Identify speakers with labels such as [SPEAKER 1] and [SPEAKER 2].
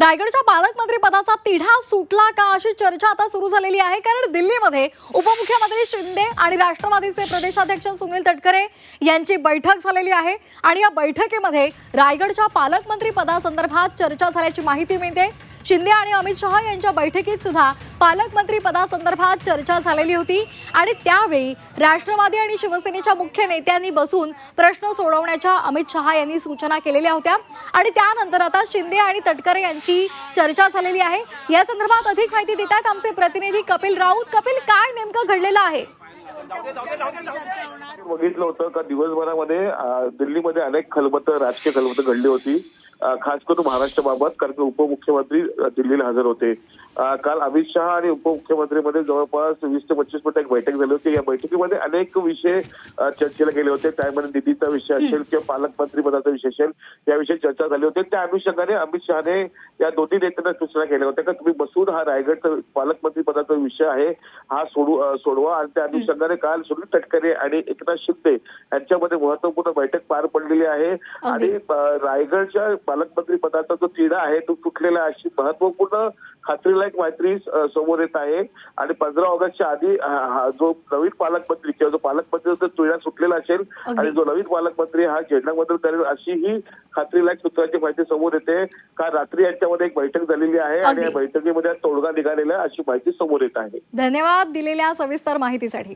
[SPEAKER 1] रायगडच्या पालकमंत्री पदाचा तिढा सुटला का अशी चर्चा आता सुरू झालेली आहे. कारण दिल्लीमध्ये उपमुख्यमंत्री शिंदे आणि राष्ट्रवादीचे प्रदेशाध्यक्ष सुनील तटकरे यांची बैठक झालेली आहे. आणि या बैठकीमध्ये रायगडच्या पालकमंत्री पदासंदर्भात चर्चा झाल्याची माहिती मिळते. शिंदे आणि अमित शहा यांच्या बैठकीत सुद्धा पालकमंत्री पदासंदर्भात चर्चा झालेली होती. आणि त्यावेळी राष्ट्रवादी आणि शिवसेनेच्या मुख्य नेत्यांनी बसून प्रश्न सोडवण्याच्या अमित शहा यांनी सूचना केलेल्या होत्या. आणि त्यानंतर आता शिंदे आणि तटकरे यांची चर्चा झालेली आहे. या संदर्भात अधिक माहिती देत आहेत आमचे प्रतिनिधी कपिल राऊत. कपिल काय नेमकं घडलेलं आहे?
[SPEAKER 2] बघितलं होतं का दिवसभरामध्ये दिल्लीमध्ये अनेक खलबतं राजकीय खलबतं घडली होती. खास करून महाराष्ट्राबाबत कारण की उपमुख्यमंत्री दिल्लीला हजर होते. काल अमित शहा आणि उपमुख्यमंत्रीमध्ये जवळपास वीस ते पंचवीस मिनिटं एक बैठक झाली होती. या बैठकीमध्ये अनेक विषय चर्चेला गेले होते. त्यामध्ये निधीचा विषय असेल किंवा पालकमंत्री पदाचा विषय असेल याविषयी चर्चा झाली होती. त्या अनुषंगाने अमित शहाने या दोन्ही नेत्यांना सूचना केल्या होत्या. का तुम्ही बसून हा रायगडचा पालकमंत्री पदाचा विषय आहे हा सोडू सोडवा. आणि त्या अनुषंगाने काल सुनील तटकरे आणि एकनाथ शिंदे यांच्यामध्ये महत्त्वपूर्ण बैठक पार पडलेली आहे. आणि रायगडच्या पालकमंत्री पदाचा जो तिढा आहे तो तुटलेला अशी महत्त्वपूर्ण खात्रीलायक माहिती अं, समोर येत आहे. आणि पंधरा ऑगस्टच्या आधी जो नवीन पालकमंत्री किंवा जो पालकमंत्री तिढा सुटलेला असेल. आणि जो नवीन पालकमंत्री हा झेंडा बदल करेल अशी ही खात्रीलायक सूत्राची माहिती समोर येते. काल रात्री यांच्यामध्ये एक बैठक झालेली आहे आणि या. बैठकीमध्ये तोडगा निघालेला अशी माहिती समोर येत आहे.
[SPEAKER 1] धन्यवाद दिलेल्या सविस्तर माहितीसाठी.